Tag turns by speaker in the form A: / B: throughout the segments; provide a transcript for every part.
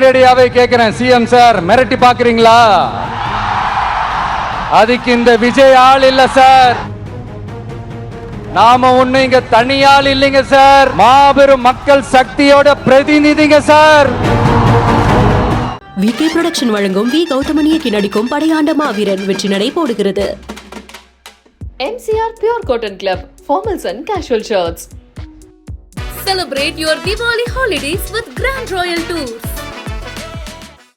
A: நேரடியாவே கேக்குறேன் CM sir மிரட்டி பாக்குறீங்களா அதுக்கு இந்த விஜய் ஆள் இல்ல சார் நாம ஒண்ணு இங்க தனியாள் இல்லைங்க சார் மாபெரும் மக்கள் சக்தியோட பிரதிநிதிங்க சார்
B: விகே புரொடக்ஷன் வழங்கும் வி கௌதமன் இயக்கி நடிக்கும் படையாண்ட மாவீரன் வெற்றி நடை போடுகிறது.
C: MCR Pure Cotton Club, formals and casual shirts.
D: Celebrate your Diwali holidays with Grand Royal Tours.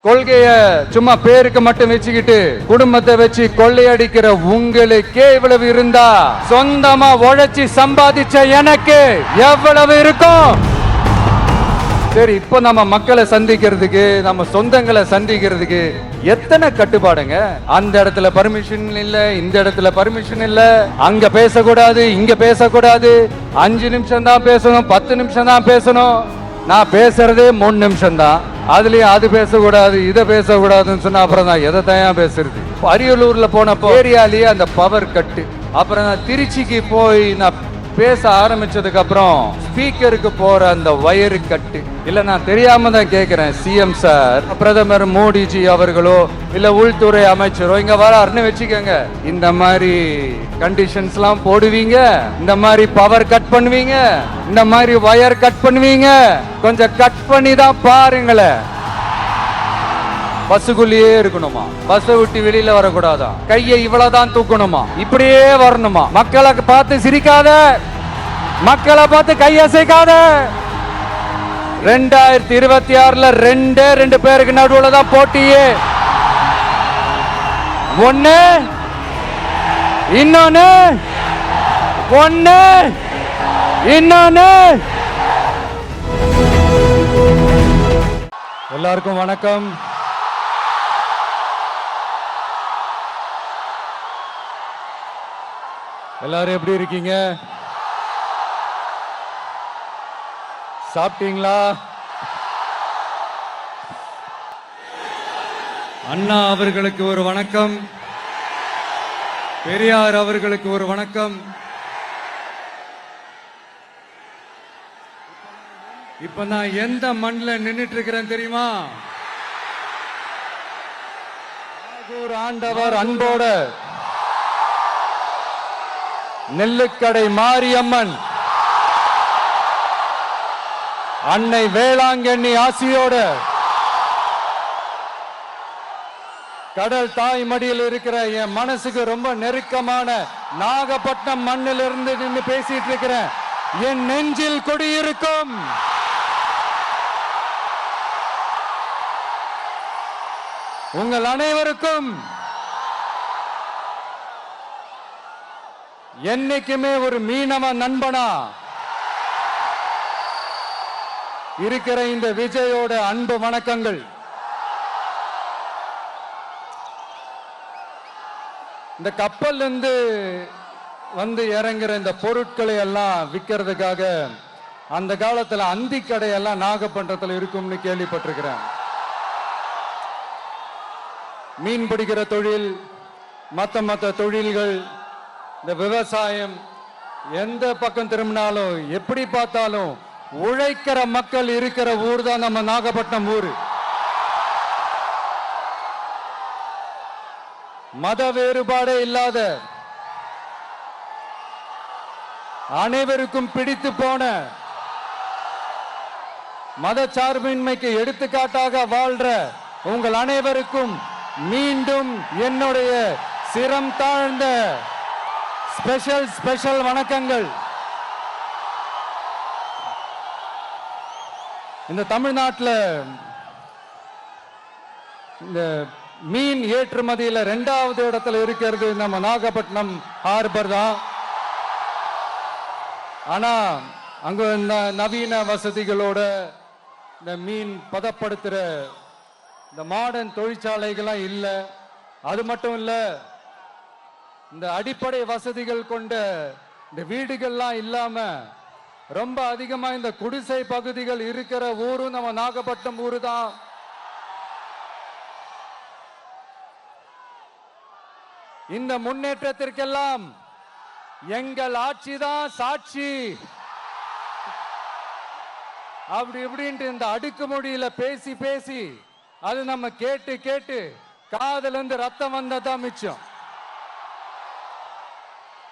A: கொள்கைய சும்மா பேருக்கு மட்டும் வச்சுக்கிட்டு குடும்பத்தை வச்சு கொள்ளையடிக்கிற உங்களுக்கே இவ்வளவு இருந்தா சொந்தமா உழைச்சி சம்பாதிச்ச எனக்கு எவ்வளவு இருக்கும்? சரி இப்போ நம்ம மக்களை சந்திக்கிறதுக்கு நம்ம சொந்தங்களை சந்திக்கிறதுக்கு எத்தனை கட்டுப்பாடுங்க? அந்த இடத்துல பர்மிஷன் இல்ல இந்த இடத்துல பர்மிஷன் இல்ல. அங்க பேசக்கூடாது இங்க பேசக்கூடாது. அஞ்சு நிமிஷம் தான் பேசணும் பத்து நிமிஷம் தான் பேசணும். நான் பேசுறதே மூணு நிமிஷம் தான் அதுலயும் அது பேசக்கூடாது இதை பேசக்கூடாதுன்னு சொன்னா அப்புறம் நான் எதை தான் பேசுறது? இப்ப அரியலூர்ல போனப்போ ஏரியாலேயே அந்த பவர் கட்டு. அப்புறம் நான் திருச்சிக்கு போய் நான் பேச ஆரம்பிச்சதுக்கு அப்புறம் ஸ்பீக்கருக்கு போற அந்த வயரு கட்டு. இல்ல நான் தெரியாம தான் கேட்கிறேன் சிஎம் சார் பிரதமர் மோடிஜி அவர்களோ இல்ல உள்துறை அமைச்சரோ இங்க வராருன்னு வச்சுக்கோங்க. இந்த மாதிரி கண்டிஷன்ஸ்லாம் போடுவீங்க இந்த மாதிரி பவர் கட் பண்ணுவீங்க இந்த மாதிரி வயர் கட் பண்ணுவீங்க. கொஞ்சம் கட் பண்ணி தான் பாருங்களேன் பஸ்ஸுக்குள்ளேயே இருக்கணுமா? பஸ்ஸை விட்டு வெளியில வரக்கூடாதா? கையை இவ்வளவுதான் தூக்கணுமா? இப்படியே வரணுமா? மக்களை பார்த்து சிரிக்காத. மக்களை பார்த்து கையசைக்காத ரெண்டாயிரத்தி இருபத்தி ஆறுல ரெண்டே ரெண்டு பேருக்கு நடுவுல தான் போட்டியே. ஒன்று இன்னொன்னு. ஒன்று இன்னொன்னு. எல்லாருக்கும் வணக்கம். எல்லாரும் எப்படி இருக்கீங்க? சாப்பிட்டீங்களா? அண்ணா அவர்களுக்கு ஒரு வணக்கம். பெரியார் அவர்களுக்கு ஒரு வணக்கம். இப்ப நான் எந்த மண்ணில் நின்னுட்டு இருக்கிறேன் தெரியுமா ஆண்டவர் அன்போட நெல்லுக்கடை மாரியம்மன் அன்னை வேளாங்கண்ணி ஆசியோட கடல் தாய் மடியில் இருக்கிற என் மனசுக்கு ரொம்ப நெருக்கமான நாகப்பட்டினம் மண்ணில் இருந்து நின்று பேசிட்டு இருக்கிறேன். என் நெஞ்சில் குடியிருக்கும். உங்கள் அனைவருக்கும் என்னைக்குமே ஒரு மீனவ நண்பனா இருக்கிற இந்த விஜயோட அன்பு வணக்கங்கள். இந்த கப்பல் இருந்து வந்து இறங்குற இந்த பொருட்களை எல்லாம் விற்கிறதுக்காக அந்த காலத்தில் அந்தி கடையெல்லாம் நாகப்பட்டினத்தில் இருக்கும்னு கேள்விப்பட்டிருக்கிறேன். மீன் பிடிக்கிற தொழில் மற்ற மற்ற தொழில்கள் இந்த விவசாயம் எந்த பக்கம் திரும்பினாலும் எப்படி பார்த்தாலும் உழைக்கிற மக்கள் இருக்கிற ஊர் தான் நம்ம நாகப்பட்டினம் ஊர். மத வேறுபாடே இல்லாத அனைவருக்கும் பிடித்து போன மத சார்பின்மைக்கு எடுத்துக்காட்டாக வாழ்ற உங்கள் அனைவருக்கும் மீண்டும் என்னுடைய சிரம் தாழ்ந்த ஸ்பெஷல் ஸ்பெஷல் வணக்கங்கள். இந்த தமிழ்நாட்டில் இந்த மீன் ஏற்றுமதியில ரெண்டாவது இடத்துல இருக்கிறது நம்ம நாகப்பட்டினம் ஹார்பர் தான். ஆனா அங்க இந்த நவீன வசதிகளோட இந்த மீன் பதப்படுத்துற இந்த மாடர்ன் தொழிற்சாலைகள்லாம் இல்லை. அது மட்டும் இல்லை இந்த அடிப்படை வசதிகள் கொண்ட இந்த வீடுகள்லாம் இல்லாம ரொம்ப அதிகமா இந்த குடிசை பகுதிகள் இருக்கிற ஊரும் நம்ம நாகப்பட்டினம் ஊரு தான். இந்த முன்னேற்றத்திற்கெல்லாம் எங்கள் ஆட்சிதான் சாட்சி. அப்படி இப்படின்ட்டு இந்த அடுக்குமொழியில பேசி பேசி அது நம்ம கேட்டு கேட்டு காதுல இருந்து ரத்தம் வந்ததான் மிச்சம்.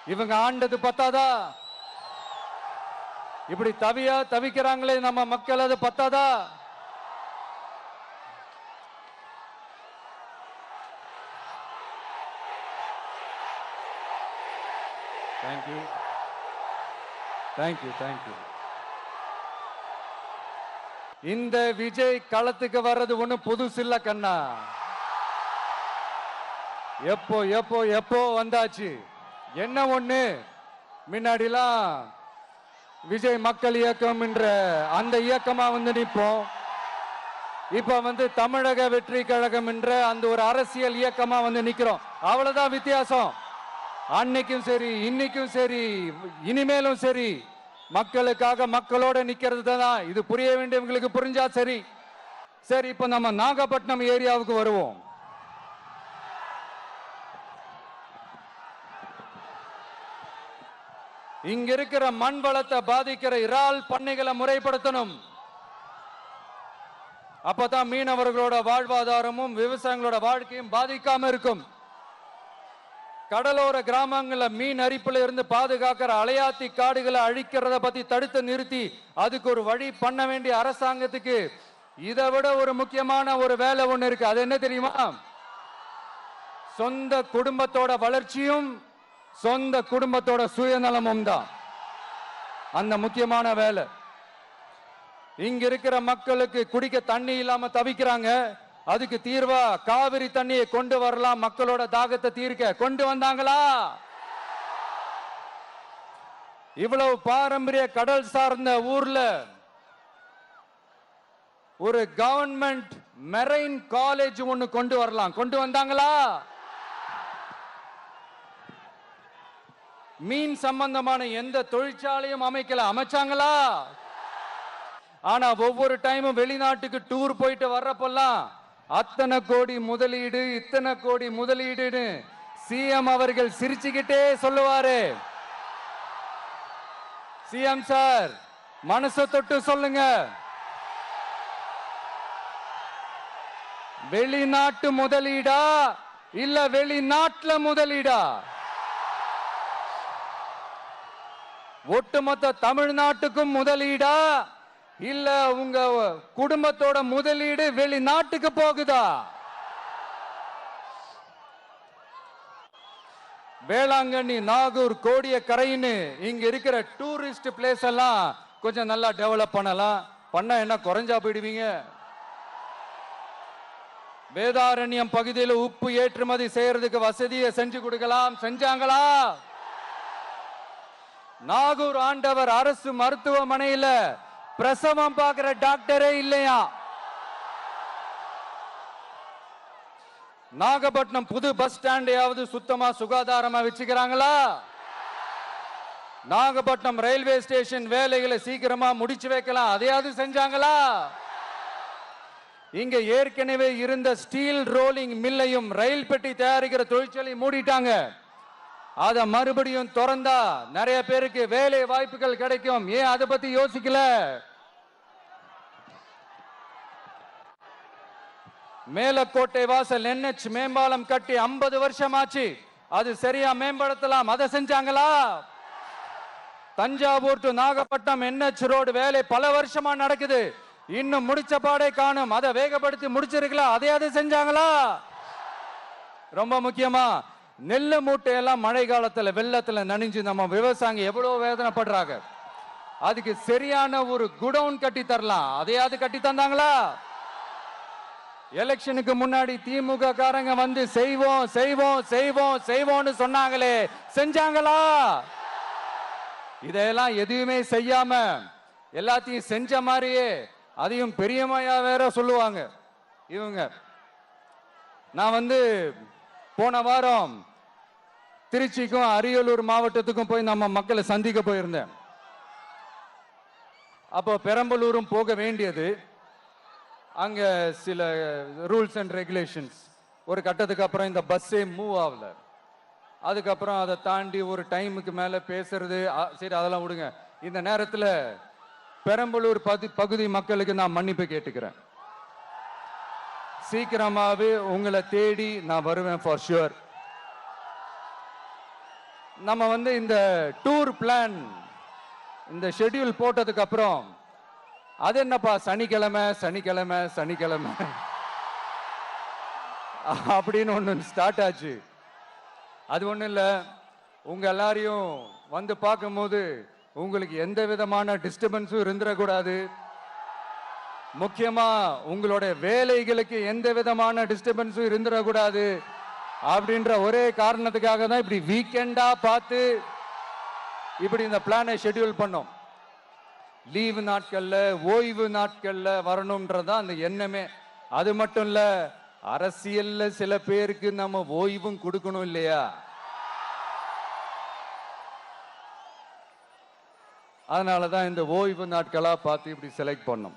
A: இவங்க ஆண்டது பத்தாதா? இப்படி தவியா தவிக்கிறாங்களே நம்ம மக்கள் அது பத்தாதா? தேங்க்யூ தேங்க்யூ தேங்க்யூ இந்த விஜய் களத்துக்கு வர்றது ஒண்ணு புதுசு இல்ல கண்ணா. எப்போ எப்போ எப்போ வந்தாச்சு? என்ன ஒண்ணு? முன்னாடிலாம் விஜய் மக்கள் இயக்கம் என்ற அந்த இயக்கமா வந்து நிற்போம். இப்ப வந்து தமிழக வெற்றி கழகம் என்ற அந்த ஒரு அரசியல் இயக்கமா வந்து நிக்கிறோம். அவ்வளவுதான் வித்தியாசம். அன்னைக்கும் சரி இன்னைக்கும் சரி இனிமேலும் சரி. மக்களுக்காக மக்களோட நிக்கிறது தான்? இது புரிய வேண்டியவங்களுக்கு புரிஞ்சா சரி. சரி இப்ப நம்ம நாகப்பட்டினம் ஏரியாவுக்கு வருவோம். இங்க இருக்கிற மண் வளத்தை பாதிக்கிற இறால் பண்ணைகளை முறைப்படுத்தணும். அப்பதான் மீனவர்களோட வாழ்வாதாரமும் விவசாயிகளோட வாழ்க்கையும் பாதிக்காம இருக்கும். கடலோர கிராமங்களில் மீன் அரிப்புல இருந்து பாதுகாக்கிற அலையாத்தி காடுகளை அழிக்கிறத பத்தி தடுத்து நிறுத்தி அதுக்கு ஒரு வழி பண்ண வேண்டிய அரசாங்கத்துக்கு இதை விட ஒரு முக்கியமான ஒரு வேலை ஒண்ணு இருக்கு. அது என்ன தெரியுமா? சொந்த குடும்பத்தோட வளர்ச்சியும் சொந்த குடும்பத்தோட சுயநலமும் தான். அந்த முக்கியமான வேலை. இங்க இருக்கிற மக்களுக்கு குடிக்க தண்ணி இல்லாம தவிக்கிறாங்க. அதுக்கு தீர்வா காவிரி தண்ணியை கொண்டு வரலாம் மக்களோட தாகத்தை தீர்க்க. கொண்டு வந்தாங்களா? இவ்வளவு பாரம்பரிய கடல் சார்ந்த ஊர்ல ஒரு கவர்மெண்ட் மெரைன் காலேஜ் ஒண்ணு கொண்டு வரலாம். கொண்டு வந்தாங்களா? மீன் சம்பந்தமான எந்த தொழிற்சாலையும் அமைக்கல. அமைச்சாங்களா? ஆனா ஒவ்வொரு டைமும் வெளிநாட்டுக்கு டூர் போயிட்டு வர்றப்பெல்லாம் அத்தனை கோடி முதலீடு இத்தனை கோடி முதலீடுன்னு சிஎம் அவர்கள் சிரிச்சுக்கிட்டே சொல்லுவாரு. சிஎம் சார் மனசு தொட்டு சொல்லுங்க. வெளிநாட்டு முதலீடா இல்ல வெளிநாட்டுல முதலீடா? ஒட்டுமொத்த தமிழ்நாட்டுக்கும் முதலீடா? இல்ல உங்க குடும்பத்தோட முதலீடு வெளிநாட்டுக்கு போகுதா? வேளாங்கண்ணி நாகூர் கோடிய கரைன்னு இங்க இருக்கிற டூரிஸ்ட் பிளேஸ் எல்லாம் கொஞ்சம் நல்லா டெவலப் பண்ணலாம். பண்ண என்ன குறைஞ்சா போயிடுவீங்க? வேதாரண்யம் பகுதியில் உப்பு ஏற்றுமதி செய்யறதுக்கு வசதியை செஞ்சு கொடுக்கலாம். செஞ்சாங்களா? நாகூர் ஆண்டவர் அரசு மருத்துவமனையில் பிரசவம் பார்க்கிற டாக்டரே இல்லையா? நாகப்பட்டினம் புது பஸ் ஸ்டாண்டையாவது சுத்தமா சுகாதாரமா வச்சுக்கிறாங்களா? நாகப்பட்டினம் ரயில்வே ஸ்டேஷன் வேலைகளை சீக்கிரமா முடிச்சு வைக்கலாம். அதையாவது செஞ்சாங்களா? இங்க ஏற்கனவே இருந்த ஸ்டீல் ரோலிங் மில்லையும் ரயில் பெட்டி தயாரிக்கிற தொழிற்சாலையும் மூடிட்டாங்க. அத மறுபடியும் திறந்தா நிறைய பேருக்கு வேலை வாய்ப்புகள் கிடைக்கும். ஏன் அதை பத்தி யோசிக்கல? மேலக்கோட்டை வாசல் என்எச் மேம்பாலம் கட்டி 50 வருஷம் ஆச்சு அது சரியா மேம்படுத்தலாம். அதை செஞ்சாங்களா? Thanjavur to Nagapattinam NH road வேலை பல வருஷமா நடக்குது. இன்னும் முடிச்ச பாடே காணும். அதை வேகப்படுத்தி முடிச்சிருக்கலாம் அதையாவது செஞ்சாங்களா? ரொம்ப முக்கியமா. நெல்லு மூட்டையெல்லாம் மழை காலத்தில் வெள்ளத்தில் நனைஞ்சு நம்ம விவசாயிங்க எவ்வளோ வேதனைப்படுறாங்க. அதுக்கு சரியான ஒரு குடவுன் கட்டி தரலாம். அதையாவது கட்டி தந்தாங்களா? எலெக்ஷனுக்கு முன்னாடி திமுக காரங்க வந்து செய்வோம் செய்வோம் செய்வோம் செய்வோம்னு சொன்னாங்களே. செஞ்சாங்களா? இதையெல்லாம் எதுவுமே செய்யாம எல்லாத்தையும் செஞ்ச மாதிரியே அதையும் பெரியமையா வேற சொல்லுவாங்க. இவங்க நான் வந்து போன வாரம் திருச்சிக்கும் அரியலூர் மாவட்டத்துக்கும் போய் நம்ம மக்களை சந்திக்க போயிருந்தேன். அப்போ பெரம்பலூரும் போக வேண்டியது. அங்கே சில ரூல்ஸ் அண்ட் ரெகுலேஷன்ஸ் ஒரு கட்டத்துக்கு அப்புறம் இந்த பஸ்ஸே மூவ் ஆகல. அதுக்கப்புறம் அதை தாண்டி ஒரு டைமுக்கு மேலே பேசுறது சரி அதெல்லாம் விடுங்க. இந்த நேரத்தில் பெரம்பலூர் பதி பகுதி மக்களுக்கு நான் மன்னிப்பு கேட்டுக்கிறேன். சீக்கிரமாகவே உங்களை தேடி நான் வருவேன் ஃபார் ஷுவர் நம்ம வந்து இந்த டூர் பிளான் இந்த ஷெட்யூல் போட்டதுக்கு அப்புறம் அது என்னப்பா சனிக்கிழமை சனிக்கிழமை சனிக்கிழமை. அப்படின்னு ஒன்று ஸ்டார்ட் ஆச்சு. அது ஒன்றும் இல்லை. உங்கள் எல்லாரையும் வந்து பார்க்கும்போது உங்களுக்கு எந்த விதமான டிஸ்டர்பன்ஸும் இருந்துடக்கூடாது முக்கியமாக உங்களுடைய வேலைகளுக்கு எந்த விதமான டிஸ்டர்பன்ஸும் இருந்துடக்கூடாது அப்படின்ற ஒரே காரணத்துக்காக தான் இப்படி வீக்கெண்டா பார்த்து இப்படி இந்த பிளானை ஷெட்யூல் பண்ணோம். லீவு நாட்கள்ல ஓய்வு நாட்கள்ல வரணுன்றதான் அந்த எண்ணமே. அது மட்டும் இல்ல அரசியல்ல சில பேருக்கு நம்ம ஓய்வும் கொடுக்கணும் இல்லையா? அதனால தான் இந்த ஓய்வு நாட்களா பார்த்து இப்படி செலக்ட் பண்ணோம்.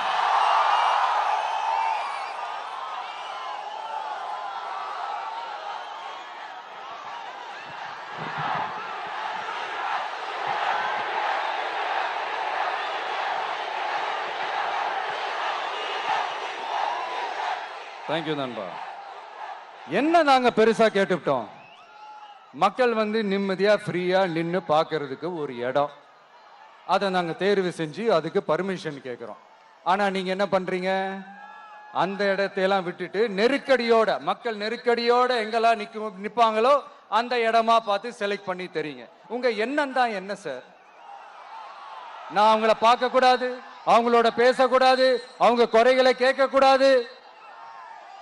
A: தேங்க்யூ நண்பா. என்ன நாங்கள் பெருசாக கேட்டுவிட்டோம்? மக்கள் வந்து நிம்மதியாக ஃப்ரீயாக நின்று பார்க்கறதுக்கு ஒரு இடம். அதை நாங்கள் தேர்வு செஞ்சு அதுக்கு பர்மிஷன் கேட்குறோம் ஆனால் நீங்கள் என்ன பண்ணுறீங்க அந்த இடத்தையெல்லாம் விட்டுட்டு நெருக்கடியோட மக்கள் நெருக்கடியோட எங்கெல்லாம் நிற்கும் நிற்பாங்களோ அந்த இடமா பார்த்து செலக்ட் பண்ணி தெரியுங்க. உங்கள் எண்ணம் தான் என்ன சார் நான் அவங்கள பார்க்கக்கூடாது அவங்களோட பேசக்கூடாது அவங்க குறைகளை கேட்கக்கூடாது.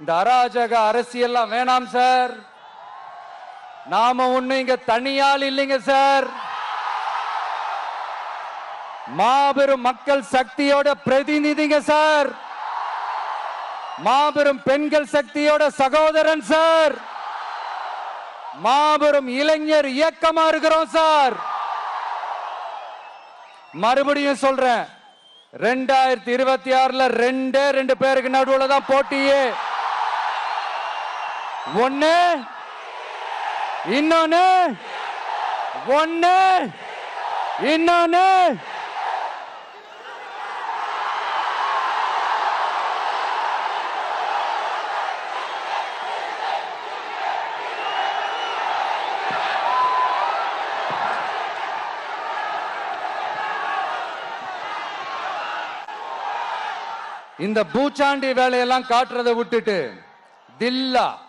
A: இந்த அராஜக அரசியெல்லாம் வேணாம் சார். நாம ஒண்ணு இங்க தனியால் இல்லைங்க சார். மாபெரும் மக்கள் சக்தியோட பிரதிநிதிங்க சார். மாபெரும் பெண்கள் சக்தியோட சகோதரன் சார். மாபெரும் இளைஞர் இயக்கமா இருக்கிறோம் சார். மறுபடியும் சொல்றேன் ரெண்டாயிரத்தி இருபத்தி ஆறுல ரெண்டே ரெண்டு பேருக்கு நடுவுல தான் போட்டியே. ஒன்று இன்னொன்னு. ஒன்று இன்னொன்னு. இந்த பூச்சாண்டி வேலையெல்லாம் காட்டுறதை விட்டுட்டு தில்லா.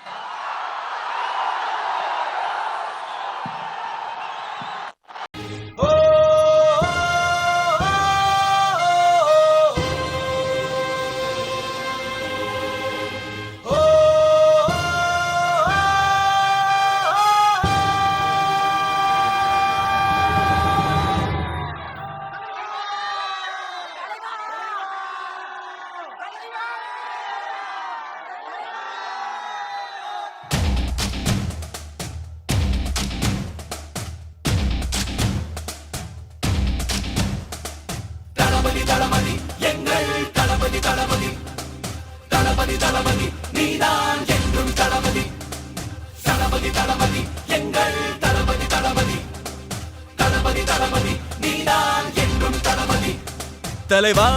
E: தலைவா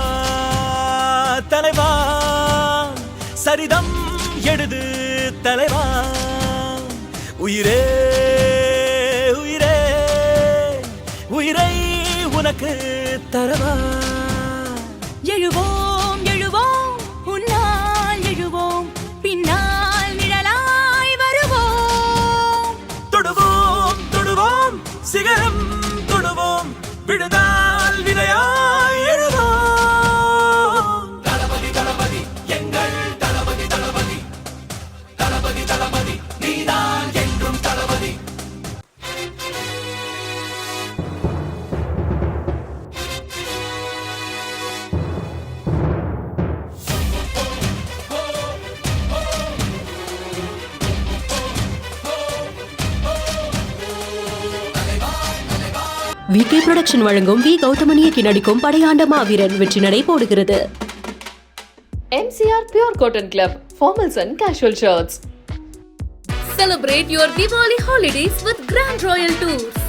E: தலைவா சரிதம் எழுது தலைவா. உயிரே உயிரே உயிரை உனக்கு தரவா.
D: எழுவோம்.
B: வி கே புரொடக்ஷன் வழங்கும் வி கௌதமணிய நடிக்கும் படையாண்ட மாவீரன் வெற்றி நடை போடுகிறது
C: MCR Pure Cotton Club, formals and casual shirts.
D: Celebrate your Diwali holidays with Grand Royal Tours.